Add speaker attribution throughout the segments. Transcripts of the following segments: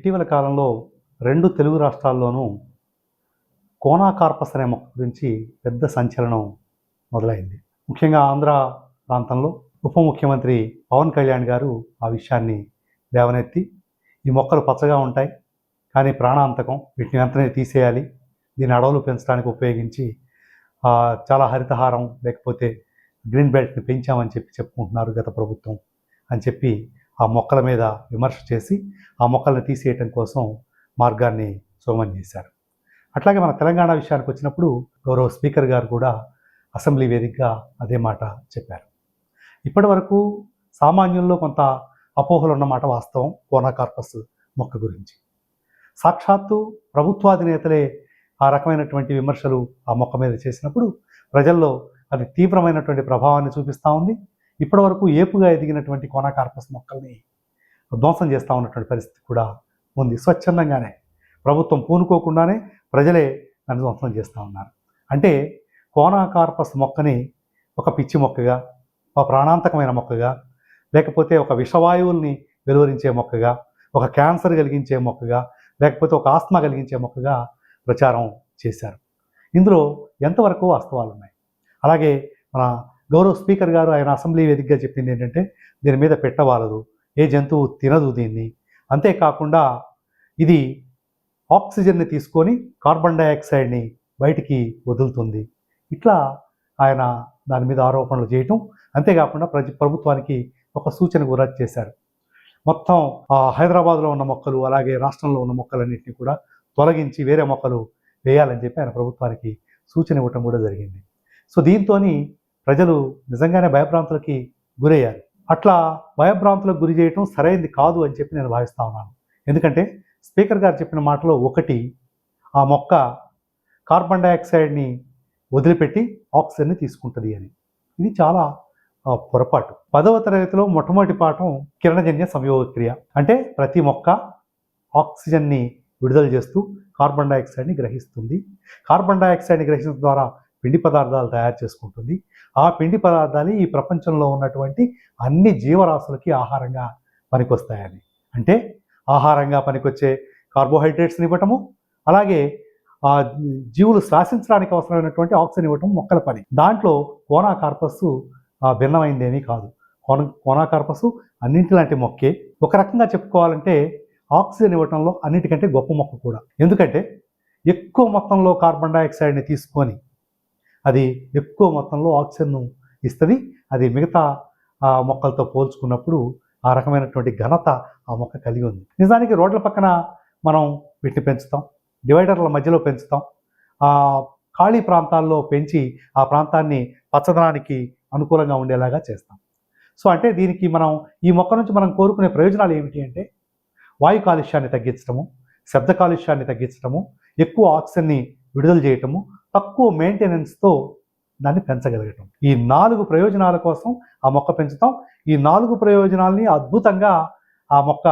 Speaker 1: ఇటీవల కాలంలో రెండు తెలుగు రాష్ట్రాల్లోనూ కోనాకార్పస్ అనే మొక్క గురించి పెద్ద సంచలనం మొదలైంది. ముఖ్యంగా ఆంధ్ర ప్రాంతంలో ఉప ముఖ్యమంత్రి పవన్ కళ్యాణ్ గారు ఆ విషయాన్ని లేవనెత్తి ఈ మొక్కలు పచ్చగా ఉంటాయి కానీ ప్రాణాంతకం వీటిని వెంటనే తీసేయాలి దీని అడవులు పెంచడానికి ఉపయోగించి చాలా హరితహారం లేకపోతే గ్రీన్ బెల్ట్ని పెంచామని చెప్పి చెప్పుకుంటున్నారు గత ప్రభుత్వం అని చెప్పి ఆ మొక్కల మీద విమర్శ చేసి ఆ మొక్కల్ని తీసేయటం కోసం మార్గాన్ని సుగమం చేశారు. అట్లాగే మన తెలంగాణ విషయానికి వచ్చినప్పుడు గౌరవ స్పీకర్ గారు కూడా అసెంబ్లీ వేదికగా అదే మాట చెప్పారు. ఇప్పటి వరకు సామాన్యుల్లో కొంత అపోహలు ఉన్నమాట వాస్తవం కోనాకార్పస్ మొక్క గురించి. సాక్షాత్తు ప్రభుత్వాధినేతలే ఆ రకమైనటువంటి విమర్శలు ఆ మొక్క మీద చేసినప్పుడు ప్రజల్లో అది తీవ్రమైనటువంటి ప్రభావాన్ని చూపిస్తూ ఉంది. ఇప్పటివరకు ఏపుగా ఎదిగినటువంటి కోనాకార్పస్ మొక్కల్ని ధ్వంసం చేస్తూ ఉన్నటువంటి పరిస్థితి కూడా ఉంది. స్వచ్ఛందంగానే ప్రభుత్వం పూనుకోకుండానే ప్రజలే దాన్ని ధ్వంసం చేస్తూ ఉన్నారు. అంటే కోనాకార్పస్ మొక్కని ఒక పిచ్చి మొక్కగా ఒక ప్రాణాంతకమైన మొక్కగా లేకపోతే ఒక విషవాయువుల్ని వెలువరించే మొక్కగా ఒక క్యాన్సర్ కలిగించే మొక్కగా లేకపోతే ఒక ఆస్మా కలిగించే మొక్కగా ప్రచారం చేశారు. ఇందులో ఎంతవరకు వాస్తవాలు ఉన్నాయి అలాగే మన గౌరవ స్పీకర్ గారు ఆయన అసెంబ్లీ వేదికగా చెప్పింది ఏంటంటే దీని మీద పెట్టవాలదు. ఏ జంతువు తినదు దీన్ని. అంతేకాకుండా ఇది ఆక్సిజన్ని తీసుకొని కార్బన్ డైఆక్సైడ్ని బయటికి వదులుతుంది. ఇట్లా ఆయన దాని మీద ఆరోపణలు చేయటం అంతేకాకుండా ప్రజ ప్రభుత్వానికి ఒక సూచన కూడా చేశారు. మొత్తం ఆ, హైదరాబాద్లో ఉన్న మొక్కలు అలాగే రాష్ట్రంలో ఉన్న మొక్కలన్నింటినీ కూడా తొలగించి వేరే మొక్కలు వేయాలని చెప్పి ఆయన ప్రభుత్వానికి సూచన ఇవ్వటం కూడా జరిగింది. సో దీంతో ప్రజలు నిజంగానే భయభ్రాంతులకి గురయ్యారు. అట్లా భయభ్రాంతులకు గురి చేయటం సరైనది కాదు అని చెప్పి నేను భావిస్తా ఉన్నాను. ఎందుకంటే స్పీకర్ గారు చెప్పిన మాటలో ఒకటి ఆ మొక్క కార్బన్ డైఆక్సైడ్ని వదిలిపెట్టి ఆక్సిజన్ని తీసుకుంటుంది అని. ఇది చాలా పొరపాటు. పదవ తరగతిలో మొట్టమొదటి పాఠం కిరణజన్య సంయోగక్రియ. అంటే ప్రతి మొక్క ఆక్సిజన్ని విడుదల చేస్తూ కార్బన్ డైఆక్సైడ్ని గ్రహిస్తుంది. కార్బన్ డైఆక్సైడ్ని గ్రహించడం ద్వారా పిండి పదార్థాలు తయారు చేసుకుంటుంది. ఆ పిండి పదార్థాలు ఈ ప్రపంచంలో ఉన్నటువంటి అన్ని జీవరాశులకి ఆహారంగా పనికొస్తాయని. అంటే ఆహారంగా పనికొచ్చే కార్బోహైడ్రేట్స్ని ఇవ్వటము అలాగే ఆ జీవులు శ్వాసించడానికి అవసరమైనటువంటి ఆక్సిజన్ ఇవ్వటం మొక్కల పని. దాంట్లో కోనాకార్పస్ భిన్నమైందేమీ కాదు. కోన కోనాకార్పస్ అన్నింటిలాంటి మొక్కే. ఒక రకంగా చెప్పుకోవాలంటే ఆక్సిజన్ ఇవ్వటంలో అన్నిటికంటే గొప్ప మొక్క కూడా. ఎందుకంటే ఎక్కువ మొత్తంలో కార్బన్ డైఆక్సైడ్ని తీసుకొని అది ఎక్కువ మొత్తంలో ఆక్సిజన్ను ఇస్తుంది. అది మిగతా ఆ మొక్కలతో పోల్చుకున్నప్పుడు ఆ రకమైనటువంటి ఘనత ఆ మొక్క కలిగి ఉంది. నిజానికి రోడ్ల పక్కన మనం వీటిని పెంచుతాం. డివైడర్ల మధ్యలో పెంచుతాం. ఖాళీ ప్రాంతాల్లో పెంచి ఆ ప్రాంతాన్ని పచ్చదనానికి అనుకూలంగా ఉండేలాగా చేస్తాం. సో అంటే దీనికి మనం ఈ మొక్క నుంచి మనం కోరుకునే ప్రయోజనాలు ఏమిటి అంటే వాయు కాలుష్యాన్ని తగ్గించడము శబ్ద కాలుష్యాన్ని తగ్గించడము ఎక్కువ ఆక్సిజన్ని విడుదల చేయటము తక్కువ మెయింటెనెన్స్తో దాన్ని పెంచగలగటం. ఈ నాలుగు ప్రయోజనాల కోసం ఆ మొక్క పెంచుతాం. ఈ నాలుగు ప్రయోజనాల్ని అద్భుతంగా ఆ మొక్క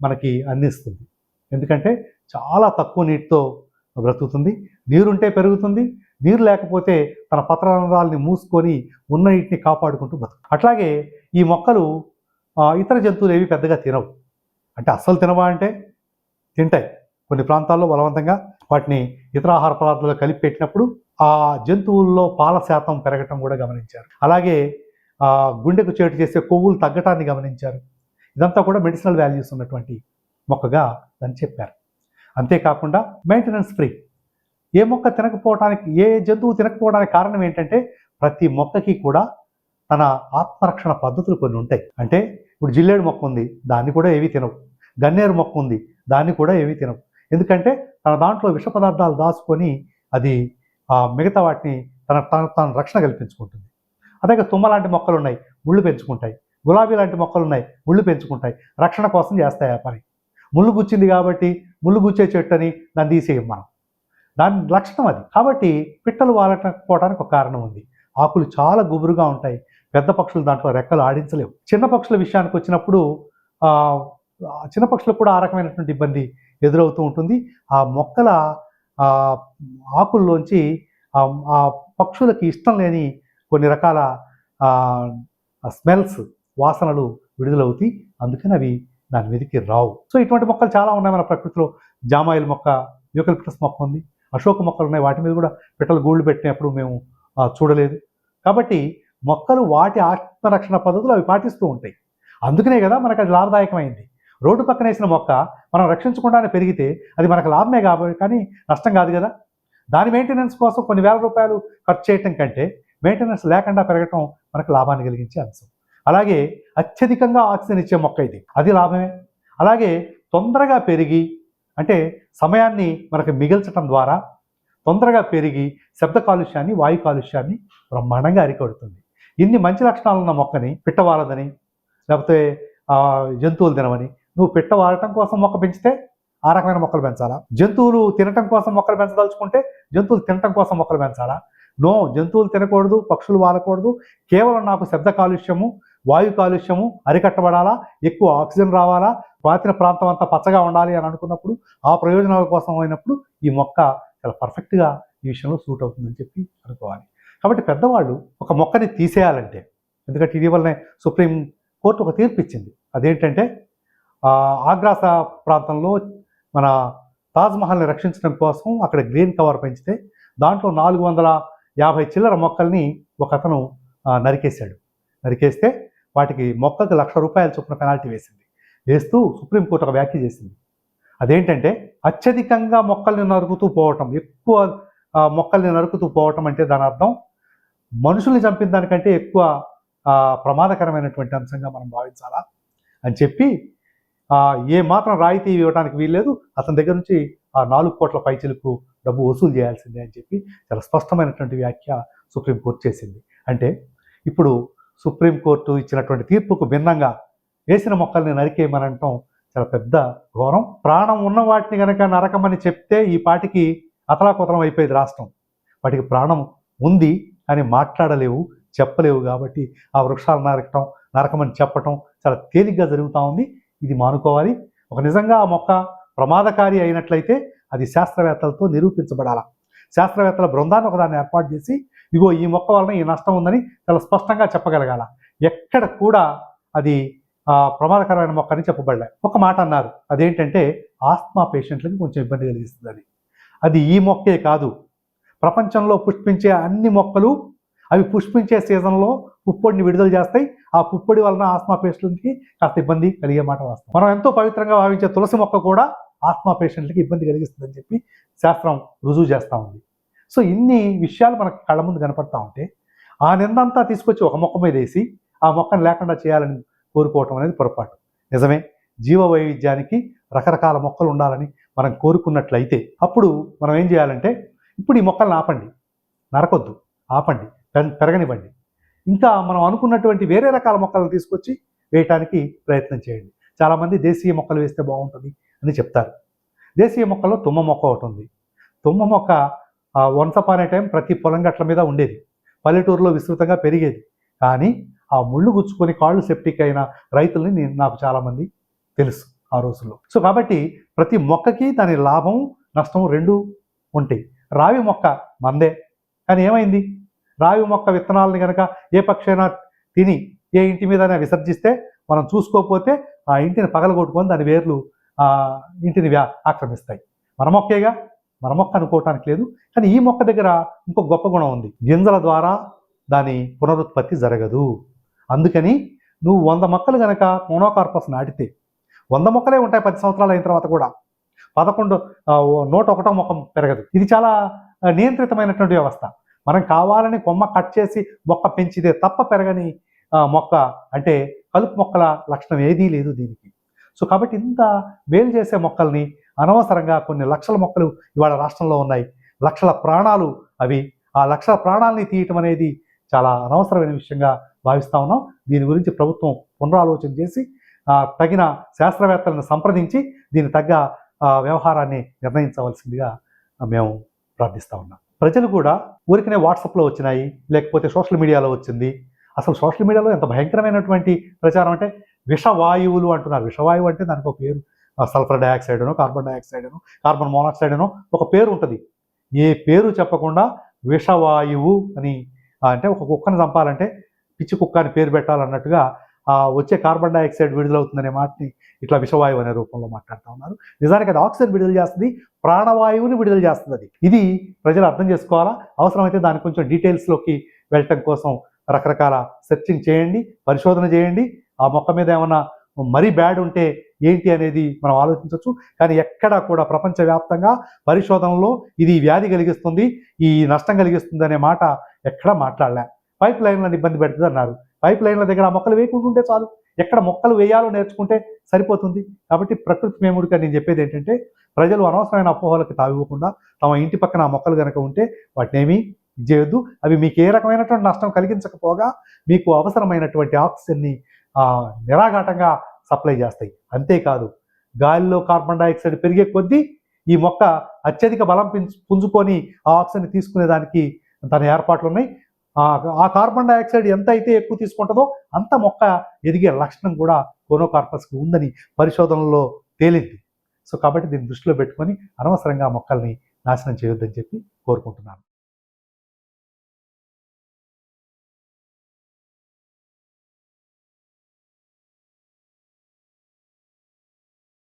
Speaker 1: మనకి అందిస్తుంది. ఎందుకంటే చాలా తక్కువ నీటితో బ్రతుకుతుంది. నీరుంటే పెరుగుతుంది. నీరు లేకపోతే తన పత్రరంధ్రాలని మూసుకొని ఉన్న నీటిని కాపాడుకుంటూ బతుకు. అట్లాగే ఈ మొక్కలు ఇతర జంతువులు ఏవి పెద్దగా తినవు. అంటే అస్సలు తినవా అంటే తింటాయి. కొన్ని ప్రాంతాల్లో బలవంతంగా వాటిని ఇతర ఆహార పదార్థాలు కలిపి పెట్టినప్పుడు ఆ జంతువుల్లో పాల శాతం పెరగటం కూడా గమనించారు. అలాగే గుండెకు చేటు చేసే కొవ్వులు తగ్గటాన్ని గమనించారు. ఇదంతా కూడా మెడిసినల్ వాల్యూస్ ఉన్నటువంటి మొక్కగా దాన్ని చెప్పారు. అంతేకాకుండా మెయింటెనెన్స్ ఫ్రీ ఏ మొక్క తినకపోవడానికి ఏ జంతువు తినకపోవడానికి కారణం ఏంటంటే ప్రతి మొక్కకి కూడా తన ఆత్మరక్షణ పద్ధతులు కొన్ని ఉంటాయి. అంటే ఇప్పుడు జిల్లేడు మొక్క ఉంది దాన్ని కూడా ఏవి తినవు. గన్నేరు మొక్క ఉంది దాన్ని కూడా ఏవి తినవు. ఎందుకంటే తన దాంట్లో విష పదార్థాలు దాచుకొని అది మిగతా వాటిని తన తన తాను రక్షణ కల్పించుకుంటుంది. అదే తుమ్మ లాంటి మొక్కలు ఉన్నాయి ముళ్ళు పెంచుకుంటాయి. గులాబీ లాంటి మొక్కలు ఉన్నాయి ముళ్ళు పెంచుకుంటాయి. రక్షణ కోసం చేస్తాయి ఆ పని? ముళ్ళు గుచ్చింది కాబట్టి ముళ్ళు గుచ్చే చెట్టు అని దాన్ని తీసేయం మనం. దాని లక్షణం అది. కాబట్టి పిట్టలు వాలకపోవడానికి ఒక కారణం ఉంది. ఆకులు చాలా గుబురుగా ఉంటాయి. పెద్ద పక్షులు దాంట్లో రెక్కలు ఆడించలేవు. చిన్న పక్షుల విషయానికి వచ్చినప్పుడు చిన్న పక్షులకు కూడా ఆ రకమైనటువంటి ఇబ్బంది ఎదురవుతూ ఉంటుంది. ఆ మొక్కల ఆకుల్లోంచి ఆ పక్షులకి ఇష్టం లేని కొన్ని రకాల స్మెల్స్ వాసనలు విడుదలవుతాయి. అందుకని అవి దాని మీదకి రావు. సో ఇటువంటి మొక్కలు చాలా ఉన్నాయి మన ప్రకృతిలో. జామాయిల్ మొక్క యూకలిప్టస్ మొక్క ఉంది. అశోక మొక్కలు ఉన్నాయి. వాటి మీద కూడా పిట్టలు గూళ్ళు పెట్టినప్పుడు మేము చూడలేదు. కాబట్టి మొక్కలు వాటి ఆత్మరక్షణ పద్ధతులు అవి పాటిస్తూ ఉంటాయి. అందుకనే కదా మనకు అది లాభదాయకమైంది. రోడ్డు పక్కన వేసిన మొక్క మనం రక్షించకుండానే పెరిగితే అది మనకు లాభమే కాబట్టి కానీ నష్టం కాదు కదా. దాని మెయింటెనెన్స్ కోసం కొన్ని వేల రూపాయలు ఖర్చు చేయటం కంటే మెయింటెనెన్స్ లేకుండా పెరగటం మనకు లాభాన్ని కలిగించే అంశం. అలాగే అత్యధికంగా ఆక్సిజన్ ఇచ్చే మొక్క ఇది. అది లాభమే. అలాగే తొందరగా పెరిగి అంటే సమయాన్ని మనకు మిగిల్చటం ద్వారా తొందరగా పెరిగి శబ్ద కాలుష్యాన్ని వాయు కాలుష్యాన్ని బ్రహ్మాండంగా అరికడుతుంది. ఇన్ని మంచి లక్షణాలు ఉన్న మొక్కని పిట్టవాలదని లేకపోతే జంతువులు తినమని నువ్వు పిట్ట వాడటం కోసం మొక్క పెంచితే ఆ రకమైన మొక్కలు పెంచాలా? జంతువులు తినటం కోసం మొక్కలు పెంచదలుచుకుంటే జంతువులు తినటం కోసం మొక్కలు పెంచాలా? నో జంతువులు తినకూడదు పక్షులు వాడకూడదు. కేవలం నాకు శబ్ద కాలుష్యము వాయు కాలుష్యము అరికట్టబడాలా? ఎక్కువ ఆక్సిజన్ రావాలా? పాతిన ప్రాంతం అంతా పచ్చగా ఉండాలి అని అనుకున్నప్పుడు ఆ ప్రయోజనాల కోసం అయినప్పుడు ఈ మొక్క చాలా పర్ఫెక్ట్గా ఈ విషయంలో సూట్ అవుతుందని చెప్పి అనుకోవాలి. కాబట్టి పెద్దవాళ్ళు ఒక మొక్కని తీసేయాలంటే ఎందుకంటే ఇటీవలనే సుప్రీం కోర్టు ఒక తీర్పు ఇచ్చింది. అదేంటంటే ఆగ్రా ప్రాంతంలో మన తాజ్మహల్ని రక్షించడం కోసం అక్కడ గ్రీన్ కవర్ పెంచితే దాంట్లో నాలుగు వందల యాభై చిల్లర మొక్కల్ని ఒక అతను నరికేశాడు. నరికేస్తే వాటికి మొక్కకు లక్ష రూపాయల చొప్పున పెనాల్టీ వేసింది. వేస్తూ సుప్రీంకోర్టు ఒక వ్యాఖ్య చేసింది. అదేంటంటే అత్యధికంగా మొక్కల్ని నరుకుతూ పోవటం ఎక్కువ మొక్కల్ని నరుకుతూ పోవటం అంటే దాని అర్థం మనుషుల్ని చంపిన దానికంటే ఎక్కువ ప్రమాదకరమైనటువంటి అంశంగా మనం భావించాలా అని చెప్పి ఏ మాత్రం రాయితీ ఇవ్వడానికి వీల్లేదు. అతని దగ్గర నుంచి ఆ నాలుగు కోట్ల పైచలకు డబ్బు వసూలు చేయాల్సిందే అని చెప్పి చాలా స్పష్టమైనటువంటి వ్యాఖ్య సుప్రీంకోర్టు చేసింది. అంటే ఇప్పుడు సుప్రీంకోర్టు ఇచ్చినటువంటి తీర్పుకు భిన్నంగా వేసిన మొక్కల్ని నరికేయమనటం చాలా పెద్ద ఘోరం. ప్రాణం ఉన్న వాటిని కనుక నరకమని చెప్తే ఈ పాటికి అతలాకుతలం అయిపోయేది రాష్ట్రం. వాటికి ప్రాణం ఉంది అని మాట్లాడలేవు చెప్పలేవు కాబట్టి ఆ వృక్షాలు నరకటం నరకమని చెప్పటం చాలా తేలిగ్గా జరుగుతూ ఉంది. ఇది మానుకోవాలి. ఒక నిజంగా ఆ మొక్క ప్రమాదకారి అయినట్లయితే అది శాస్త్రవేత్తలతో నిరూపించబడాల. శాస్త్రవేత్తల బృందాన్ని ఒకదాన్ని ఏర్పాటు చేసి ఇగో ఈ మొక్క వలన ఈ నష్టం ఉందని చాలా స్పష్టంగా చెప్పగలగాల. ఎక్కడ కూడా అది ప్రమాదకరమైన మొక్క అని చెప్పబడలే. ఒక మాట అన్నారు. అదేంటంటే ఆస్మా పేషెంట్లకి కొంచెం ఇబ్బంది కలిగిస్తుందని. అది ఈ మొక్కే కాదు. ప్రపంచంలో పుష్పించే అన్ని మొక్కలు అవి పుష్పించే సీజన్లో పుప్పొడిని విడుదల చేస్తాయి. ఆ పుప్పొడి వలన ఆస్మా పేషెంట్లకి కాస్త ఇబ్బంది కలిగే మాట వస్తాం మనం ఎంతో పవిత్రంగా భావించే తులసి మొక్క కూడా ఆస్మా పేషెంట్లకి ఇబ్బంది కలిగిస్తుందని చెప్పి శాస్త్రం రుజువు చేస్తూ ఉంది. సో ఇన్ని విషయాలు మనకు కళ్ళ ముందు కనపడతా ఉంటే ఆ నిందంతా తీసుకొచ్చి ఒక మొక్క మీద వేసి ఆ మొక్కను లేకుండా చేయాలని కోరుకోవటం అనేది పొరపాటు. నిజమే జీవ వైవిధ్యానికి రకరకాల మొక్కలు ఉండాలని మనం కోరుకున్నట్లయితే అప్పుడు మనం ఏం చేయాలంటే ఇప్పుడు ఈ మొక్కలను ఆపండి. నరకొద్దు. ఆపండి. పెరగనివ్వండి. ఇంకా మనం అనుకున్నటువంటి వేరే రకాల మొక్కలను తీసుకొచ్చి వేయటానికి ప్రయత్నం చేయండి. చాలామంది దేశీయ మొక్కలు వేస్తే బాగుంటుంది అని చెప్తారు. దేశీయ మొక్కల్లో తుమ్మ మొక్క ఒకటి ఉంది. తుమ్మ మొక్క వన్స్ అపాన్ ఏ టైం ప్రతి పొలం గట్ల మీద ఉండేది. పల్లెటూరులో విస్తృతంగా పెరిగేది. కానీ ఆ ముళ్ళు గుచ్చుకొని కాళ్ళు సెప్టిక్ అయిన రైతుల్ని నేను నాకు చాలామంది తెలుసు ఆ రోజుల్లో. సో కాబట్టి ప్రతి మొక్కకి దాని లాభం నష్టం రెండు ఉంటాయి. రావి మొక్క మందే. కానీ ఏమైంది? రావి మొక్క విత్తనాలని కనుక ఏ పక్షైనా తిని ఏ ఇంటి మీదైనా విసర్జిస్తే మనం చూసుకోకపోతే ఆ ఇంటిని పగలగొట్టుకొని దాని వేర్లు ఆ ఇంటిని వ్యా ఆక్రమిస్తాయి. మన మొక్కేగా? మన మొక్క అనుకోవటానికి లేదు. కానీ ఈ మొక్క దగ్గర ఇంకో గొప్ప గుణం ఉంది. గింజల ద్వారా దాని పునరుత్పత్తి జరగదు. అందుకని నువ్వు వంద మొక్కలు కనుక మోనోకార్పస్ నాటితే వంద మొక్కలే ఉంటాయి పది సంవత్సరాలు అయిన తర్వాత కూడా. పదకొండు నూట ఒకటో మొక్క పెరగదు. ఇది చాలా నియంత్రితమైనటువంటి వ్యవస్థ. మనం కావాలని కొమ్మ కట్ చేసి మొక్క పెంచితే తప్ప పెరగని మొక్క అంటే కలుపు మొక్కల లక్షణం ఏదీ లేదు దీనికి. సో కాబట్టి ఇంత మేలు చేసే మొక్కల్ని అనవసరంగా కొన్ని లక్షల మొక్కలు ఇవాళ రాష్ట్రంలో ఉన్నాయి. లక్షల ప్రాణాలు అవి. ఆ లక్షల ప్రాణాలని తీయటం అనేది చాలా అనవసరమైన విషయంగా భావిస్తా ఉన్నాం. దీని గురించి ప్రభుత్వం పునరాలోచన చేసి తగిన శాస్త్రవేత్తలను సంప్రదించి దీని తగ్గ వ్యవహారాన్ని నిర్ణయించవలసిందిగా మేము ప్రార్థిస్తా ఉన్నాం. ప్రజలు కూడా ఊరికనే వాట్సాప్లో వచ్చినాయి లేకపోతే సోషల్ మీడియాలో వచ్చింది. అసలు సోషల్ మీడియాలో ఎంత భయంకరమైనటువంటి ప్రచారం అంటే విషవాయువులు అంటున్నారు. విషవాయువు అంటే దానికి ఒక పేరు. Sulphur dioxide carbon dioxide carbon monoxide ఒక పేరు ఉంటుంది. ఏ పేరు చెప్పకుండా విషవాయువు అని అంటే ఒక కుక్కను చంపాలంటే పిచ్చి కుక్క అని పేరు పెట్టాలన్నట్టుగా వచ్చే కార్బన్ డైఆక్సైడ్ విడుదలవుతుందనే మాటని ఇట్లా విషవాయువు అనే రూపంలో మాట్లాడుతూ ఉన్నారు. నిజానికి అది ఆక్సిజన్ విడుదల చేస్తుంది ప్రాణవాయువుని విడుదల చేస్తుంది అది. ఇది ప్రజలు అర్థం చేసుకోవాలా? అవసరమైతే దాని కొంచెం డీటెయిల్స్లోకి వెళ్ళటం కోసం రకరకాల సెర్చింగ్ చేయండి పరిశోధన చేయండి. ఆ మొక్క మీద ఏమైనా మరీ బ్యాడ్ ఉంటే ఏంటి అనేది మనం ఆలోచించవచ్చు కానీ ఎక్కడా కూడా ప్రపంచవ్యాప్తంగా పరిశోధనలో ఇది వ్యాధి కలిగిస్తుంది ఈ నష్టం కలిగిస్తుంది అనే మాట ఎక్కడా మాట్లాడలే. పైప్ లైన్లను ఇబ్బంది పెడుతుంది అన్నారు. పైప్ లైన్ల దగ్గర ఆ మొక్కలు వేయకుంటుంటే చాలు. ఎక్కడ మొక్కలు వేయాలో నేర్చుకుంటే సరిపోతుంది. కాబట్టి ప్రకృతి మేముడిగా నేను చెప్పేది ఏంటంటే ప్రజలు అనవసరమైన అపోహలకు తావివ్వకుండా తమ ఇంటి పక్కన ఆ మొక్కలు కనుక ఉంటే వాటిని ఏమీ చేయొద్దు. అవి మీకు ఏ రకమైనటువంటి నష్టం కలిగించకపోగా మీకు అవసరమైనటువంటి ఆక్సిజన్ని నిరాఘాటంగా సప్లై చేస్తాయి. అంతేకాదు గాలిలో కార్బన్ డైఆక్సైడ్ పెరిగే కొద్దీ ఈ మొక్క అత్యధిక బలం పుంజుకొని ఆ ఆక్సిజన్ తీసుకునేదానికి తన ఏర్పాట్లు ఉన్నాయి ఆ కార్బన్ డైఆక్సైడ్ ఎంత అయితే ఎక్కువ తీసుకుంటుందో అంత మొక్క ఎదిగే లక్షణం కూడా కోనోకార్పస్కి ఉందని పరిశోధనలో తేలింది. సో కాబట్టి దీన్ని దృష్టిలో పెట్టుకొని అనవసరంగా మొక్కల్ని నాశనం చేయొద్దని చెప్పి కోరుకుంటున్నాను.